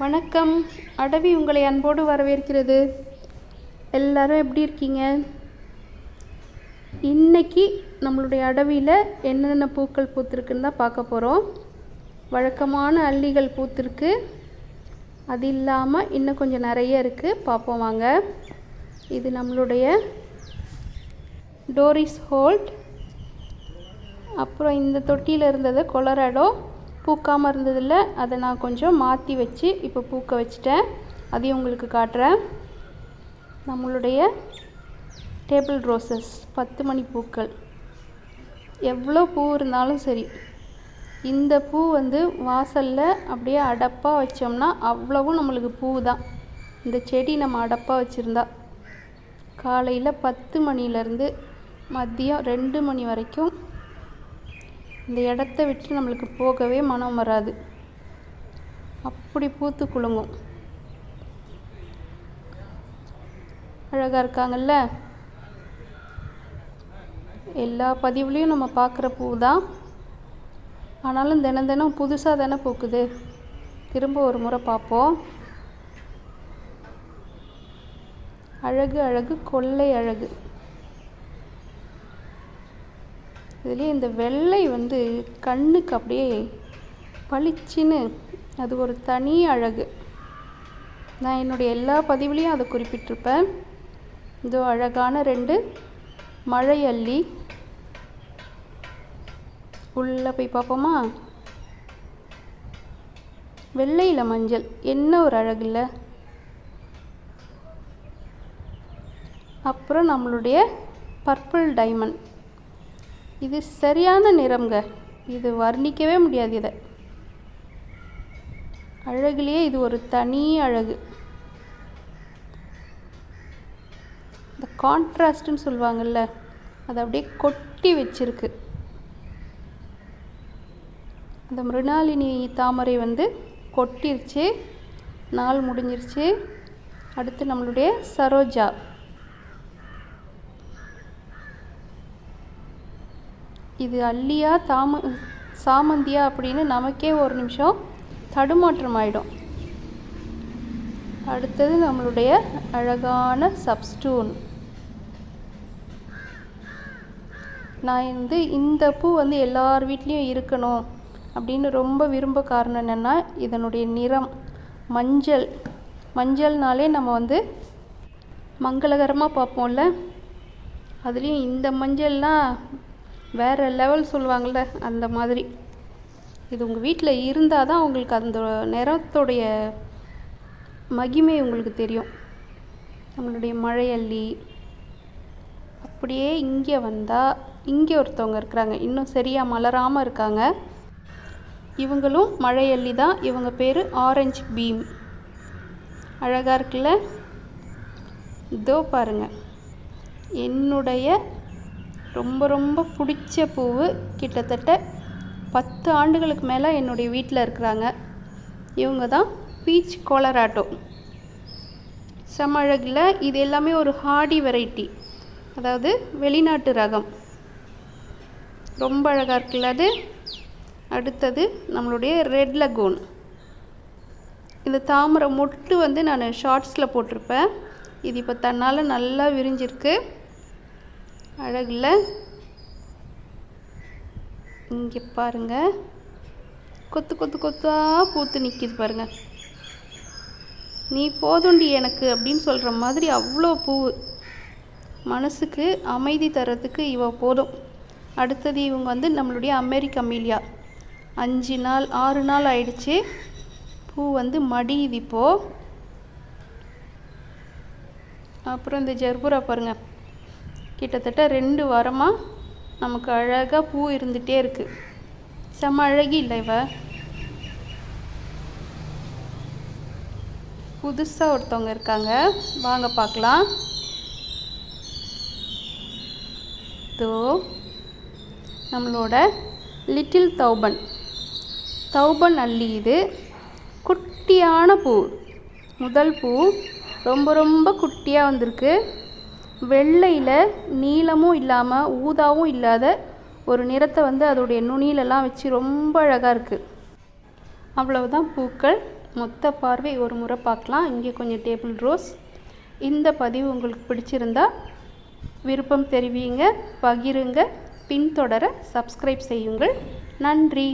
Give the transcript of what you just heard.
வணக்கம். அடவி உங்களை அன்போடு வரவேற்கிறது. எல்லாரும் எப்படி இருக்கீங்க? இன்னைக்கு நம்மளுடைய அடவியில் என்னென்ன பூக்கள் பூத்திருக்குன்னு தான் பார்க்க போகிறோம் வழக்கமான அல்லிகள் பூத்திருக்கு. அது இல்லாமல் இன்னும் கொஞ்சம் நிறைய இருக்குது பார்ப்போம் வாங்க. இது நம்மளுடைய டோரிஸ் ஹோல்ட். அப்புறம் இந்த தொட்டியில் இருந்தது கொலராடோ. பூக்காமல் இருந்ததில்ல. அதை நான் கொஞ்சம் மாற்றி வச்சு இப்போ பூக்க வச்சுட்டேன். அதையும் உங்களுக்கு காட்டுறேன். நம்மளுடைய டேபிள் ரோசஸ் பத்து மணி பூக்கள். எவ்வளோ பூ இருந்தாலும் சரி இந்த பூ வந்து வாசலில் அப்படியே அடப்பாக வச்சோம்னா அவ்வளவும் நம்மளுக்கு பூ தான் இந்த செடி நம்ம அடப்பாக வச்சுருந்தா. காலையில் பத்து மணிலேருந்து மதியம் ரெண்டு மணி வரைக்கும் இந்த இடத்த விட்டு நம்மளுக்கு போகவே மனம் வராது. அப்படி பூத்து குலுங்கும். அழகாக இருக்காங்கல்ல? எல்லா பதிவுலேயும் நம்ம பார்க்குற பூ தான் ஆனாலும் தினம் தினம் புதுசாக தானே பூக்குது. திரும்ப ஒரு முறை பார்ப்போம். அழகு அழகு கொள்ளை அழகு. இதுலேயே இந்த வெள்ளை வந்து கண்ணுக்கு அப்படியே பளிச்சுன்னு அது ஒரு தனி அழகு. நான் என்னுடைய எல்லா பதிவுலேயும் அதை குறிப்பிட்டிருப்பேன். இதோ அழகான ரெண்டு. மழை அள்ளி உள்ளே போய் பார்ப்போமா? வெள்ளையில் மஞ்சள். என்ன ஒரு அழகு இல்லை. அப்புறம் நம்மளுடைய பர்பிள் டைமண்ட். இது சரியான நிறம்ங்க. இது வர்ணிக்கவே முடியாது இதை. அழகுலேயே இது ஒரு தனி அழகு. இந்த கான்ட்ராஸ்ட்னு சொல்லுவாங்கள்ல அதை அப்படியே கொட்டி வச்சிருக்கு. அந்த மிருணாலினி தாமரை வந்து கொட்டிருச்சு நாள் முடிஞ்சிருச்சு. அடுத்து நம்மளுடைய சரோஜா. இது அல்லியா தாம சாமந்தியா அப்படின்னு நமக்கே ஒரு நிமிஷம் தடுமாற்றம் ஆகிடும் அடுத்தது நம்மளுடைய அழகான சப்ஸ்டூன். நான் வந்து இந்த பூ வந்து எல்லார் வீட்லேயும் இருக்கணும் அப்படின்னு ரொம்ப விரும்ப காரணம் என்னென்னா இதனுடைய நிறம் மஞ்சள். மஞ்சள்னாலே நம்ம வந்து மங்களகரமாக பார்ப்போம்ல. அதுலேயும் இந்த மஞ்சள்லாம் வேறு லெவல் சொல்லுவாங்கள்ல அந்த மாதிரி. இது உங்கள் வீட்டில் இருந்தால் தான் உங்களுக்கு அந்த நிறத்துடைய மகிமை உங்களுக்கு தெரியும். நம்மளுடைய மழையள்ளி. அப்படியே இங்கே வந்தால் இங்கே ஒருத்தவங்க இருக்கிறாங்க. இன்னும் சரியாக மலராமல் இருக்காங்க. இவங்களும் மழையள்ளி தான். இவங்க பேர் ஆரஞ்சு பீம். அழகாக இருக்குல்ல? இதோ பாருங்கள் என்னுடைய ரொம்ப ரொம்ப பிடிச்ச பூவு கிட்டத்தட்ட பத்து ஆண்டுகளுக்கு மேலே என்னுடைய வீட்டில் இருக்கிறாங்க. இவங்க தான் பீச் கோலராட்டோ செம அழகில் இது எல்லாமே ஒரு ஹார்டி வெரைட்டி. அதாவது வெளிநாட்டு ரகம். ரொம்ப அழகாக இருக்குல்ல அது? அடுத்தது நம்மளுடைய ரெட் லகோன். இந்த தாமரை மொட்டு வந்து நான் ஷார்ட்ஸில் போட்டிருப்பேன். இது இப்போ தன்னால் நல்லா விரிஞ்சிருக்கு. அழகில். இங்கே பாருங்க. கொத்து கொத்து கொத்தாக பூத்து நிற்கிது பாருங்கள் நீ போதுண்டி எனக்கு அப்படின்னு சொல்கிற மாதிரி அவ்வளோ பூ மனசுக்கு அமைதி தரத்துக்கு இவ போதும். அடுத்தது இவங்க வந்து நம்மளுடைய அமெரிக்க அமீலியா அஞ்சு நாள் ஆறு நாள் ஆயிடுச்சு. பூ வந்து மடியுது இப்போ. அப்புறம் இந்த ஜர்புரா பாருங்கள் கிட்டத்தட்ட ரெண்டு வாரமாக நமக்கு அழகாக பூ இருந்துகிட்டே இருக்குது செம்ம அழகி இல்லை இவ. புதுசாக ஒருத்தவங்க இருக்காங்க. வாங்க பார்க்கலாம் தோ நம்மளோட லிட்டில் தௌபன். தௌபன் அல்லி இது. குட்டியான பூ. முதல் பூ. ரொம்ப ரொம்ப குட்டியாக வந்திருக்கு. வெள்ளையில் நீளமும் இல்லாமல் ஊதாவும் இல்லாத ஒரு நிறத்தை வந்து அதோடைய நுனியிலலாம் வச்சு ரொம்ப அழகாக இருக்குது அவ்வளவுதான் பூக்கள். மொத்த பார்வை ஒரு முறை பார்க்கலாம். இங்கே கொஞ்சம் டேபிள் ரோஸ். இந்த பதிவு உங்களுக்கு பிடிச்சிருந்தா விருப்பம் தெரிவிங்க பகிருங்க பின்தொடர சப்ஸ்கிரைப் செய்யுங்கள். நன்றி.